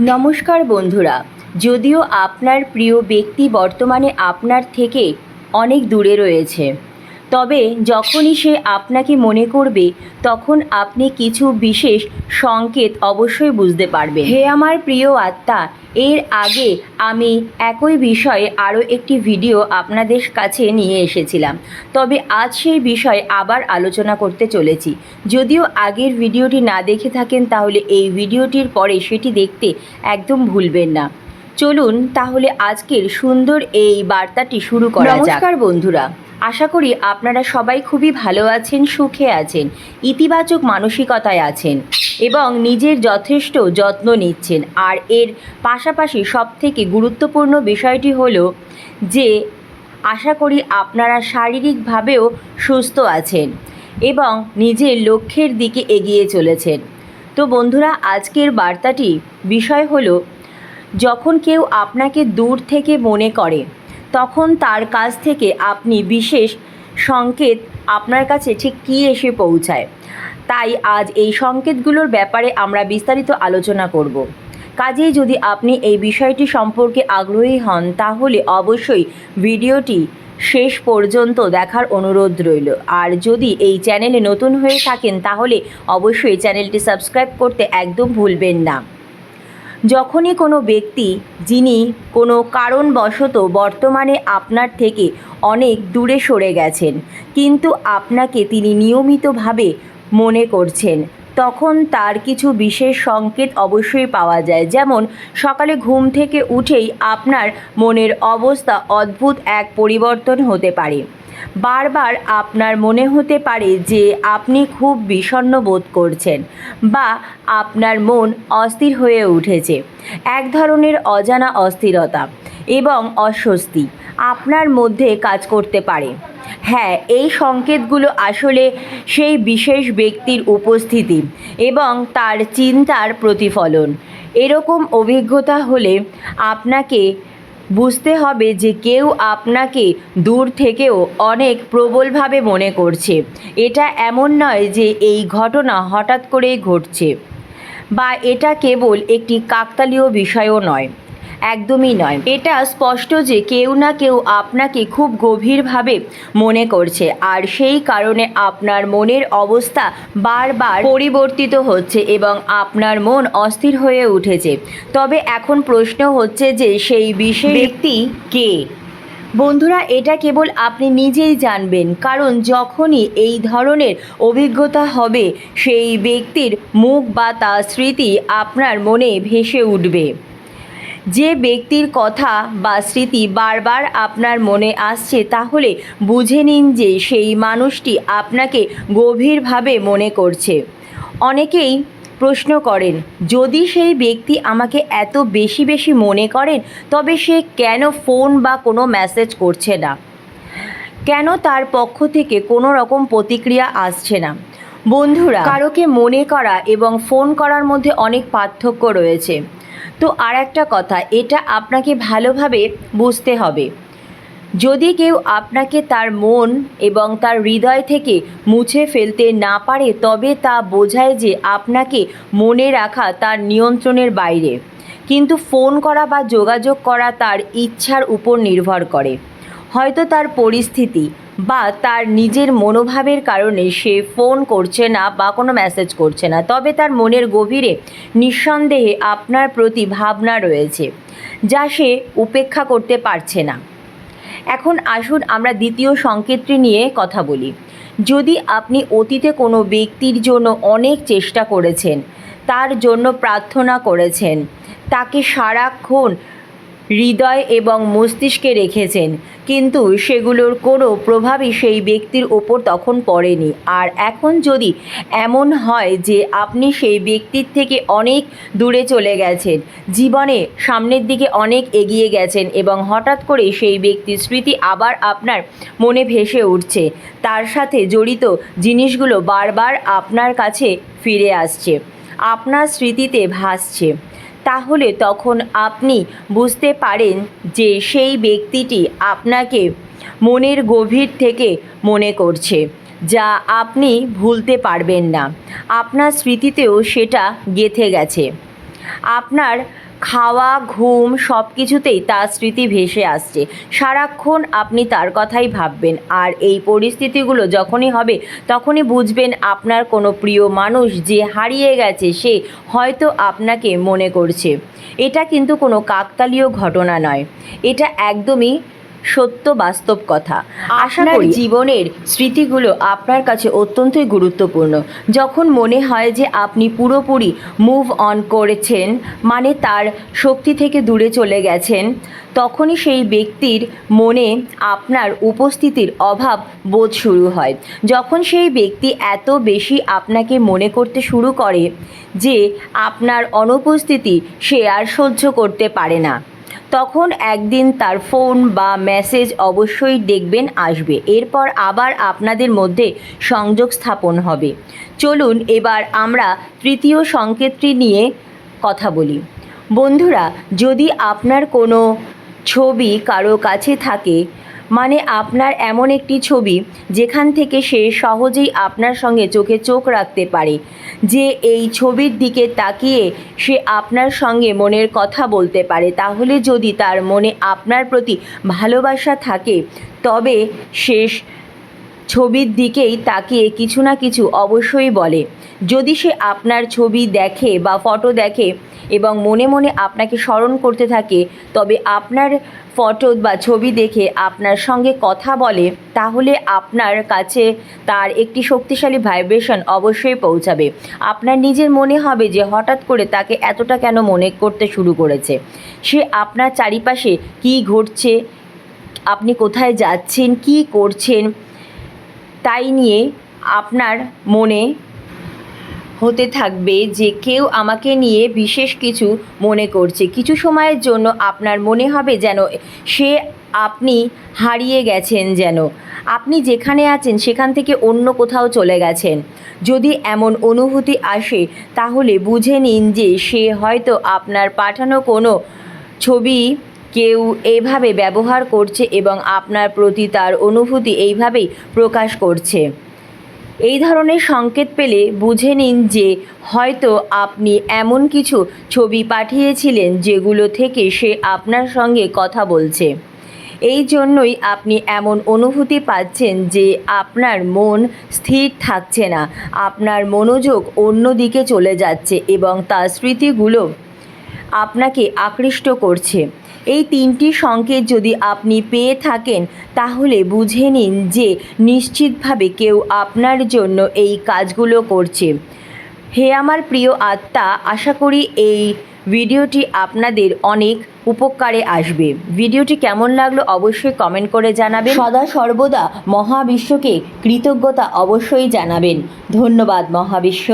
নমস্কার বন্ধুরা যদিও আপনার প্রিয় ব্যক্তি বর্তমানে আপনার থেকে অনেক দূরে রয়েছে। তবে যখনই সে আপনাকে মনে করবে, তখন আপনি কিছু বিশেষ সংকেত অবশ্যই বুঝতে পারবে হে আমার প্রিয় আত্মা, এর আগে আমি একই বিষয়ে আরও একটি ভিডিও আপনাদের কাছে নিয়ে এসেছিলাম। তবে আজ সেই বিষয়ে আবার আলোচনা করতে চলেছি। যদিও আগের ভিডিওটি না দেখে থাকেন, তাহলে এই ভিডিওটির পরে সেটি দেখতে একদম ভুলবেন না। চলুন তাহলে আজকের সুন্দর এই বার্তাটি শুরু করা যাক। নমস্কার বন্ধুরা, আশা করি আপনারা সবাই খুবই ভালো আছেন, সুখে আছেন, ইতিবাচক মানসিকতায় আছেন এবং নিজের যথেষ্ট যত্ন নিচ্ছেন। আর এর পাশাপাশি সবথেকে গুরুত্বপূর্ণ বিষয়টি হলো যে, আশা করি আপনারা শারীরিকভাবেও সুস্থ আছেন এবং নিজের লক্ষ্যের দিকে এগিয়ে চলেছেন। তো বন্ধুরা, আজকের বার্তাটি বিষয় হলো যখন কেউ আপনাকে দূর থেকে মনে করে, তখন তার কাছ থেকে আপনি বিশেষ সংকেত আপনার কাছে ঠিক কী এসে পৌঁছায়। তাই আজ এই সংকেতগুলোর ব্যাপারে আমরা বিস্তারিত আলোচনা করব। কাজেই যদি আপনি এই বিষয়টি সম্পর্কে আগ্রহী হন, তাহলে অবশ্যই ভিডিওটি শেষ পর্যন্ত দেখার অনুরোধ রইল। আর যদি এই চ্যানেলে নতুন হয়ে থাকেন, তাহলে অবশ্যই চ্যানেলটি সাবস্ক্রাইব করতে একদম ভুলবেন না। যখনই কোনো ব্যক্তি, যিনি কোনো কারণবশত বর্তমানে আপনার থেকে অনেক দূরে সরে গেছেন, কিন্তু আপনাকে তিনি নিয়মিতভাবে মনে করছেন তখন তার কিছু বিশেষ সংকেত অবশ্যই পাওয়া যায়। যেমন, সকালে ঘুম থেকে উঠেই আপনার মনের অবস্থা অদ্ভুত এক পরিবর্তন হতে পারে। বারবার আপনার মনে হতে পারে যে আপনি খুব বিষণ্ণ বোধ করছেন বা আপনার মন অস্থির হয়ে উঠেছে। এক ধরনের অজানা অস্থিরতা এবং অস্বস্তি আপনার মধ্যে কাজ করতে পারে। হ্যাঁ এই সংকেতগুলো আসলে সেই বিশেষ ব্যক্তির উপস্থিতি এবং তার চিন্তার প্রতিফলন। এরকম অভিজ্ঞতা হলে আপনাকে বুঝতে হবে যে কেউ আপনাকে দূর থেকেও অনেক প্রবলভাবে মনে করছে। এটা এমন নয় যে এই ঘটনা হঠাৎ করেই ঘটছে বা এটা কেবল একটি কাকতালীয় বিষয়ও নয়। একদমই নয়। এটা স্পষ্ট যে কেউ না কেউ আপনাকে খুব গভীরভাবে মনে করছে। আর সেই কারণে আপনার মনের অবস্থা বারবার পরিবর্তিত হচ্ছে এবং আপনার মন অস্থির হয়ে উঠেছে। তবে এখন প্রশ্ন হচ্ছে যে সেই বিশেষ ব্যক্তি কে? বন্ধুরা, এটা কেবল আপনি নিজেই জানবেন। কারণ যখনই এই ধরনের অভিজ্ঞতা হবে, সেই ব্যক্তির মুখ বা তার স্মৃতি আপনার মনে ভেসে উঠবে। যে ব্যক্তির কথা বা স্মৃতি বারবার আপনার মনে আসছে, তাহলে বুঝে নিন যে সেই মানুষটি আপনাকে গভীরভাবে মনে করছে। অনেকেই প্রশ্ন করেন, যদি সেই ব্যক্তি আমাকে এত বেশি বেশি মনে করেন, তবে সে কেন ফোন বা কোনো মেসেজ করছে না? কেন তার পক্ষ থেকে কোনো রকম প্রতিক্রিয়া আসছে না? বন্ধুরা, কারোকে মনে করা এবং ফোন করার মধ্যে অনেক পার্থক্য রয়েছে। তো আর একটা কথা, এটা আপনাকে ভালোভাবে বুঝতে হবে। যদি কেউ আপনাকে তার মন এবং তার হৃদয় থেকে মুছে ফেলতে না পারে, তবে তা বোঝায় যে আপনাকে মনে রাখা তার নিয়ন্ত্রণের বাইরে। কিন্তু ফোন করা বা যোগাযোগ করা তার ইচ্ছার উপর নির্ভর করে। হয়তো তার পরিস্থিতি বা তার নিজের মনোভাবের কারণে সে ফোন করছে না বা কোনো মেসেজ করছে না। তবে তার মনের গভীরে নিঃসন্দেহে আপনার প্রতি ভাবনা রয়েছে, যা সে উপেক্ষা করতে পারছে না। এখন আসুন আমরা দ্বিতীয় সংকেতটি নিয়ে কথা বলি। যদি আপনি অতীতে কোনো ব্যক্তির জন্য অনেক চেষ্টা করেছেন, তার জন্য প্রার্থনা করেছেন, তাকে সারাক্ষণ হৃদয় এবং মস্তিষ্কে রেখেছেন। কিন্তু সেগুলোর কোনো প্রভাবই সেই ব্যক্তির ওপর তখন পড়েনি। আর এখন যদি এমন হয় যে আপনি সেই ব্যক্তির থেকে অনেক দূরে চলে গেছেন, জীবনে সামনের দিকে অনেক এগিয়ে গেছেন এবং হঠাৎ করে সেই ব্যক্তির স্মৃতি আবার আপনার মনে ভেসে উঠছে, তার সাথে জড়িত জিনিসগুলো বারবার আপনার কাছে ফিরে আসছে, আপনার স্মৃতিতে ভাসছে। তাহলে তখন আপনি বুঝতে পারেন যে সেই ব্যক্তিটি আপনাকে মনের গভীর থেকে মনে করছে, যা আপনি ভুলতে পারবেন না। আপনার স্মৃতিতেও সেটা গেথে গেছে। আপনার খাওয়া, ঘুম সব কিছুতেই তার স্মৃতি ভেসে আসছে। সারাক্ষণ আপনি তার কথাই ভাববেন আর এই পরিস্থিতিগুলো যখনই হবে, তখনই বুঝবেন আপনার কোনো প্রিয় মানুষ যে হারিয়ে গেছে, সে হয়তো আপনাকে মনে করছে। এটা কিন্তু কোনো কাকতালীয় ঘটনা নয়। এটা একদমই সত্য বাস্তব কথা। আশা করি জীবনের স্মৃতিগুলো আপনার কাছে অত্যন্তই গুরুত্বপূর্ণ। যখন মনে হয় যে আপনি পুরোপুরি মুভ অন করেছেন মানে তার শক্তি থেকে দূরে চলে গেছেন, তখনই সেই ব্যক্তির মনে আপনার উপস্থিতির অভাব বোধ শুরু হয়। যখন সেই ব্যক্তি এত বেশি আপনাকে মনে করতে শুরু করে যে আপনার অনুপস্থিতি সে আর সহ্য করতে পারে না। তখন একদিন তার ফোন বা মেসেজ অবশ্যই দেখবেন, আসবে। এরপর আবার আপনাদের মধ্যে সংযোগ স্থাপন হবে। চলুন এবার আমরা তৃতীয় সংকেতটি নিয়ে কথা বলি। বন্ধুরা, যদি আপনার কোনো ছবি কারও কাছে থাকে মানে আপনার এমন একটি ছবি যেখান থেকে সে সহজেই আপনার সঙ্গে চোখে চোখ রাখতে পারে। যে এই ছবির দিকে তাকিয়ে সে আপনার সঙ্গে মনের কথা বলতে পারে। তাহলে যদি তার মনে আপনার প্রতি ভালোবাসা থাকে, তবে শেষ ছবির দিকেই তাকিয়ে কিছু না কিছু অবশ্যই বলে। যদি সে আপনার ছবি দেখে বা ফটো দেখে এবং মনে মনে আপনাকে স্মরণ করতে থাকে, তবে আপনার ফটো বা ছবি দেখে আপনার সঙ্গে কথা বলে, তাহলে আপনার কাছে তার একটি শক্তিশালী ভাইব্রেশন অবশ্যই পৌঁছাবে। আপনার নিজের মনে হবে যে হঠাৎ করে তাকে এতটা কেন মনে করতে শুরু করেছে। সে আপনার চারিপাশে কী ঘটছে, আপনি কোথায় যাচ্ছেন, কী করছেন তাই নিয়ে আপনার মনে হতে থাকবে যে কেউ আমাকে নিয়ে বিশেষ কিছু মনে করছে। কিছু সময়ের জন্য আপনার মনে হবে যেন সে আপনি হারিয়ে গেছেন যেন। আপনি যেখানে আছেন, সেখান থেকে অন্য কোথাও চলে গেছেন। যদি এমন অনুভূতি আসে, তাহলে বুঝে নিন যে সে হয়তো আপনার পাঠানো কোনো ছবি কেউ এইভাবে ব্যবহার করছে এবং আপনার প্রতি তার অনুভূতি এইভাবেই প্রকাশ করছে। এই ধরনের সংকেত পেলে বুঝে নিন যে হয়তো আপনি এমন কিছু ছবি পাঠিয়েছিলেন যেগুলো থেকে সে আপনার সঙ্গে কথা বলছে। এই জন্যই আপনি এমন অনুভূতি পাচ্ছেন যে আপনার মন স্থির থাকছে না, আপনার মনোযোগ অন্য দিকে চলে যাচ্ছে এবং তার স্মৃতিগুলো আপনাকে আকৃষ্ট করছে। এই তিনটি সংকেত যদি আপনি পেয়ে থাকেন, তাহলে বুঝে নিন যে নিশ্চিতভাবে কেউ আপনার জন্য এই কাজগুলো করছে। হে আমার প্রিয় আত্মা, আশা করি এই ভিডিওটি আপনাদের অনেক উপকারে আসবে। ভিডিওটি কেমন লাগল অবশ্যই কমেন্ট করে জানাবেন। সদা সর্বদা মহাবিশ্বকে কৃতজ্ঞতা অবশ্যই জানাবেন। ধন্যবাদ মহাবিশ্ব।